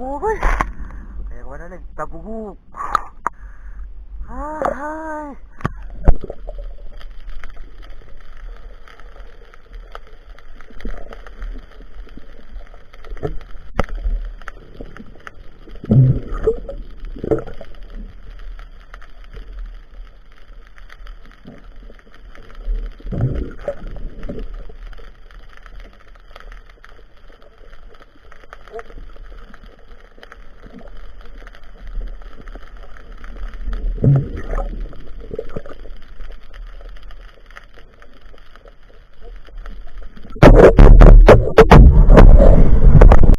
Okay. Kaya ko na lang, tabugok.